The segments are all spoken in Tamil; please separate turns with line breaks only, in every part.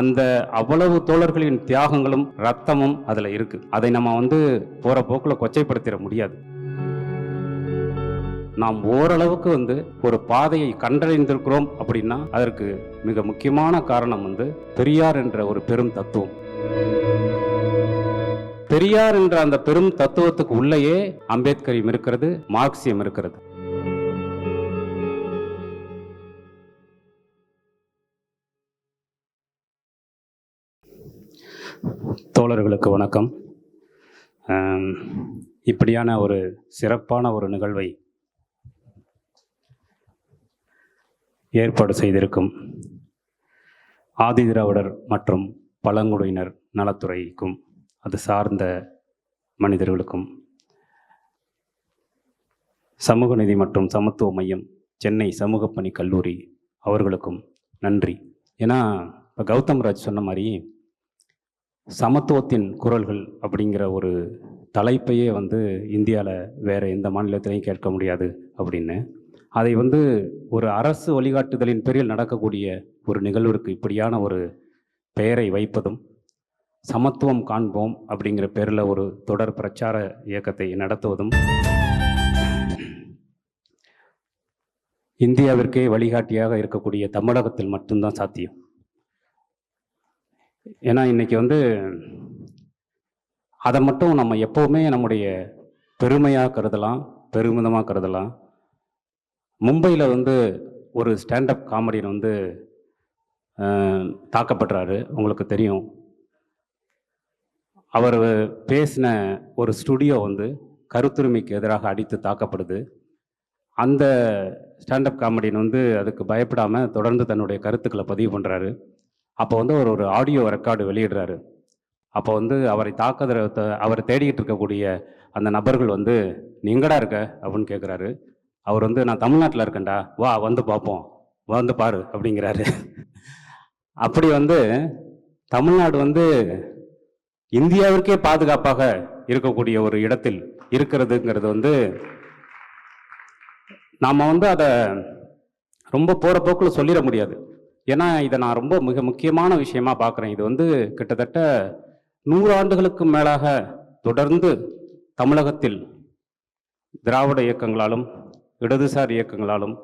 அந்த அவ்வளவு தோழர்களின் தியாகங்களும் ரத்தமும் அதுல இருக்கு. அதை நம்ம வந்து போற போக்குல கொச்சைப்படுத்திட முடியாது. நாம் ஓரளவுக்கு வந்து ஒரு பாதையை கண்டறிந்திருக்கிறோம் அப்படின்னா அதற்கு மிக முக்கியமான காரணம் வந்து பெரியார் என்ற ஒரு பெரும் தத்துவம். பெரியார் என்ற அந்த பெரும் தத்துவத்துக்கு உள்ளேயே அம்பேத்கரியம் இருக்கிறது மார்க்சியம் இருக்கிறது. தோழர்களுக்கு வணக்கம். இப்படியான ஒரு சிறப்பான ஒரு நிகழ்வை ஏற்பாடு செய்திருக்கும் ஆதிதிராவிடர் மற்றும் பழங்குடியினர் நலத்துறைக்கும் அது சார்ந்த மனிதர்களுக்கும் சமூக நிதி மற்றும் சமத்துவ மையம் சென்னை சமூக பணி கல்லூரி அவர்களுக்கும் நன்றி. ஏன்னா இப்போ கௌதம் ராஜ் சொன்ன மாதிரி சமத்துவத்தின் குரல்கள் அப்படிங்கிற ஒரு தலைப்பையே வந்து இந்தியாவில் வேறு எந்த மாநிலத்திலையும் கேட்க முடியாது அப்படின்னு. அதை வந்து ஒரு அரசு வழிகாட்டுதலின் பேரில் நடக்கக்கூடிய ஒரு நிகழ்விற்கு இப்படியான ஒரு பெயரை வைப்பதும் சமத்துவம் காண்போம் அப்படிங்கிற பேரில் ஒரு தொடர் பிரச்சார இயக்கத்தை நடத்துவதும் இந்தியாவிற்கே வழிகாட்டியாக இருக்கக்கூடிய தமிழகத்தில் மட்டும்தான் சாத்தியம். ஏன்னா இன்னைக்கு வந்து அதை மட்டும் நம்ம எப்போவுமே நம்முடைய பெருமையாக கருதலாம் பெருமிதமாக கருதலாம். மும்பையில் வந்து ஒரு ஸ்டாண்டப் காமெடியன் வந்து தாக்கப்படுறாரு. உங்களுக்கு தெரியும். அவர் பேசின ஒரு ஸ்டுடியோ வந்து கருத்துரிமைக்கு எதிராக அடித்து தாக்கப்படுது. அந்த ஸ்டாண்டப் காமெடியன் வந்து அதுக்கு பயப்படாமல் தொடர்ந்து தன்னுடைய கருத்துக்களை பதிவு பண்ணுறாரு அப்போ வந்து அவர் ஒரு ஆடியோ ரெக்கார்டு வெளியிடுறாரு. அப்போ வந்து அவரை தாக்குதல் அவரை தேடிக்கிட்டு இருக்கக்கூடிய அந்த நபர்கள் வந்து நீங்கடா இருக்க? அப்படின்னு கேட்குறாரு அவர் வந்து நான் தமிழ்நாட்டில் இருக்கேன்டா. வா வந்து பார்ப்போம் வந்து பாரு. அப்படிங்கிறாரு. அப்படி வந்து தமிழ்நாடு வந்து இந்தியாவிற்கே பாதுகாப்பாக இருக்கக்கூடிய ஒரு இடத்தில் இருக்கிறதுங்கிறது வந்து நாம் வந்து அதை ரொம்ப போகிற போக்கில் சொல்லிட முடியாது. ஏன்னா இதை நான் ரொம்ப மிக முக்கியமான விஷயமா பார்க்குறேன். இது வந்து கிட்டத்தட்ட நூறாண்டுகளுக்கு மேலாக தொடர்ந்து தமிழகத்தில் திராவிட இயக்கங்களாலும் இடதுசாரி இயக்கங்களாலும்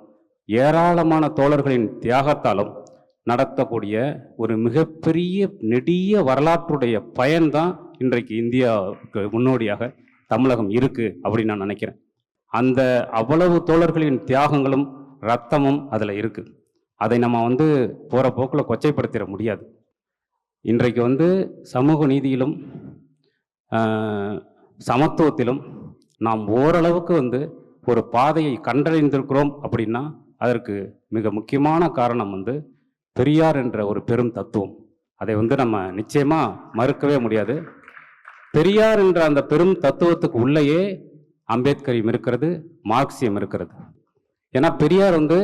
ஏராளமான தோழர்களின் தியாகத்தாலும் நடத்தக்கூடிய ஒரு மிகப்பெரிய நெடிய வரலாற்றுடைய பயன்தான் இன்றைக்கு இந்தியாவுக்கு முன்னோடியாக தமிழகம் இருக்கு அப்படின்னு நான் நினைக்கிறேன். அந்த அவ்வளவு தோழர்களின் தியாகங்களும் ரத்தமும் அதில் இருக்குது அதை நம்ம வந்து போகிற போக்கில் கொச்சைப்படுத்திட முடியாது. இன்றைக்கு வந்து சமூக நீதியிலும் சமத்துவத்திலும் நாம் ஓரளவுக்கு வந்து ஒரு பாதையை கண்டறிந்திருக்கிறோம் அப்படின்னா அதற்கு மிக முக்கியமான காரணம் வந்து பெரியார் என்ற ஒரு பெரும் தத்துவம். அதை வந்து நம்ம நிச்சயமாக மறுக்கவே முடியாது. பெரியார் என்ற அந்த பெரும் தத்துவத்துக்கு உள்ளேயே அம்பேத்கரியம் இருக்கிறது மார்க்சியம் இருக்கிறது. ஏன்னா பெரியார் வந்து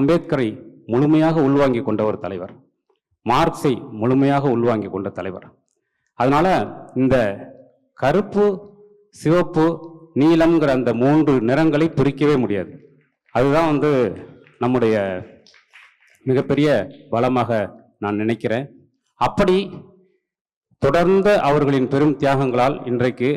அம்பேத்கரை முழுமையாக உள்வாங்கி கொண்ட ஒரு தலைவர். மார்க்ஸை முழுமையாக உள்வாங்கி கொண்ட தலைவர். அதனால் இந்த கருப்பு சிவப்பு நீலம்ங்கிற அந்த மூன்று நிறங்களை பிரிக்கவே முடியாது. அதுதான் வந்து நம்முடைய மிகப்பெரிய பலமாக நான் நினைக்கிறேன். அப்படி தொடர்ந்த அவர்களின் பெரும் தியாகங்களால் இன்றைக்கு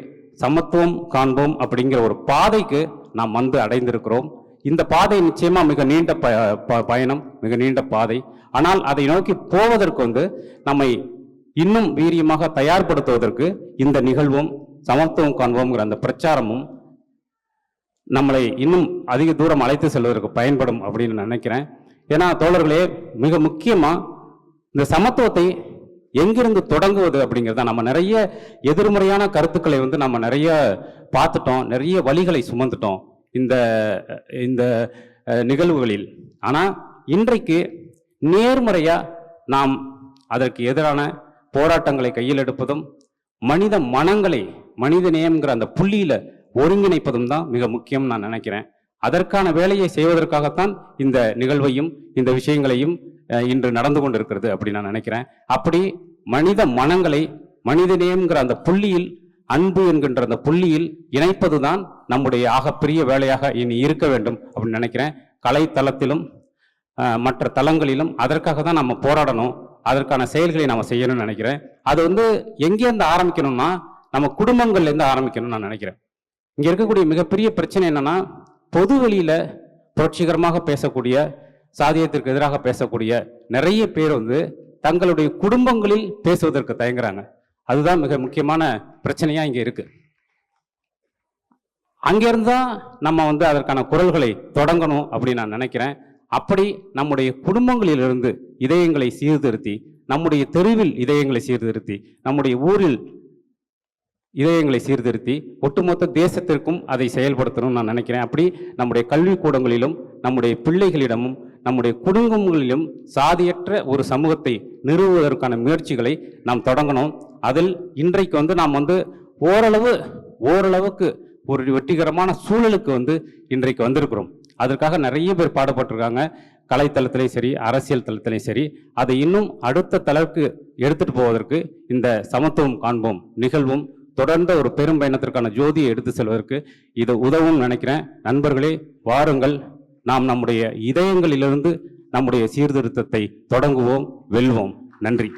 சமத்துவம் காண்போம் அப்படிங்கிற ஒரு பாதைக்கு நாம் வந்து அடைந்திருக்கிறோம். இந்த பாதை நிச்சயமா மிக நீண்ட ப ப- பயணம் மிக நீண்ட பாதை. ஆனால் அதை நோக்கி போவதற்கு வந்து நம்மை இன்னும் வீரியமாக தயார்படுத்துவதற்கு இந்த நிகழ்வும் சமத்துவம் காண்போம்ங்கிற அந்த பிரச்சாரமும் நம்மளை இன்னும் அதிக தூரம் அழைத்து செல்வதற்கு பயன்படும் அப்படின்னு நான் நினைக்கிறேன். ஏன்னா தோழர்களே மிக முக்கியமாக இந்த சமத்துவத்தை எங்கிருந்து தொடங்குவது அப்படிங்கிறத நம்ம நிறைய எதிர்மறையான கருத்துக்களை வந்து நம்ம நிறைய பார்த்துட்டோம் நிறைய வழிகளை சுமந்துட்டோம். இந்த இந்த நிகழ்வுகளில். ஆனால் இன்றைக்கு நேர்மறையாக நாம் அதற்கு எதிரான போராட்டங்களை கையில் எடுப்பதும் மனித மனங்களை மனித நேயம்ங்கிற அந்த புள்ளியில் ஒருங்கிணைப்பதும் தான் மிக முக்கியம் நான் நினைக்கிறேன். அதற்கான வேலையை செய்வதற்காகத்தான் இந்த நிகழ்வையும் இந்த விஷயங்களையும் இன்று நடந்து கொண்டிருக்கிறது அப்படி நான் நினைக்கிறேன். அப்படி மனித மனங்களை மனித நேயம்ங்கிற அந்த புள்ளியில் அன்பு என்கின்ற அந்த புள்ளியில் இணைப்பதுதான் நம்முடைய ஆகப்பெரிய வேலையாக இனி இருக்க வேண்டும் அப்படின்னு நினைக்கிறேன். கலை தளத்திலும் மற்ற தளங்களிலும் அதற்காக தான் நம்ம போராடணும். அதற்கான செயல்களை நம்ம செய்யணும்னு நினைக்கிறேன். அது வந்து எங்கேருந்து ஆரம்பிக்கணும்னா நம்ம குடும்பங்கள்லேருந்து ஆரம்பிக்கணும்னு நான் நினைக்கிறேன். இங்கே இருக்கக்கூடிய மிகப்பெரிய பிரச்சனை என்னென்னா பொது வழியில் புரட்சிகரமாக பேசக்கூடிய சாதியத்திற்கு எதிராக பேசக்கூடிய நிறைய பேர் வந்து தங்களுடைய குடும்பங்களில் பேசுவதற்கு தயங்குறாங்க. அதுதான் மிக முக்கியமான பிரச்சனையாக இங்கே இருக்கு. அங்கிருந்து தான் நம்ம வந்து அதற்கான குரல்களை தொடங்கணும் அப்படின்னு நான் நினைக்கிறேன். அப்படி நம்முடைய குடும்பங்களிலிருந்து இதயங்களை சீர்திருத்தி நம்முடைய தெருவில் இதயங்களை சீர்திருத்தி நம்முடைய ஊரில் இதயங்களை சீர்திருத்தி ஒட்டுமொத்த தேசத்திற்கும் அதை செயல்படுத்தணும்னு நான் நினைக்கிறேன். அப்படி நம்முடைய கல்விக்கூடங்களிலும் நம்முடைய பிள்ளைகளிடமும் நம்முடைய குடும்பங்களிலும் சாதியற்ற ஒரு சமூகத்தை நிறுவுவதற்கான முயற்சிகளை நாம் தொடங்கணும். அதில் இன்றைக்கு வந்து நாம் வந்து ஓரளவு ஓரளவுக்கு ஒரு வெற்றிகரமான சூழலுக்கு வந்து இன்றைக்கு வந்திருக்கிறோம். அதற்காக நிறைய பேர் பாடுபட்டிருக்காங்க. கலைத்தளத்திலையும் சரி அரசியல் தளத்திலையும் சரி அதை இன்னும் அடுத்த தளவுக்கு எடுத்துகிட்டு போவதற்கு இந்த சமத்துவம் காண்போம் நிகழ்வும் தொடர்ந்த ஒரு பெரும் பயணத்திற்கான ஜோதியை எடுத்து செல்வதற்கு இது உதவும் நினைக்கிறேன். நண்பர்களே வாருங்கள். நாம் நம்முடைய இதயங்களிலிருந்து நம்முடைய சீர்திருத்தத்தை தொடங்குவோம் வெல்வோம். நன்றி.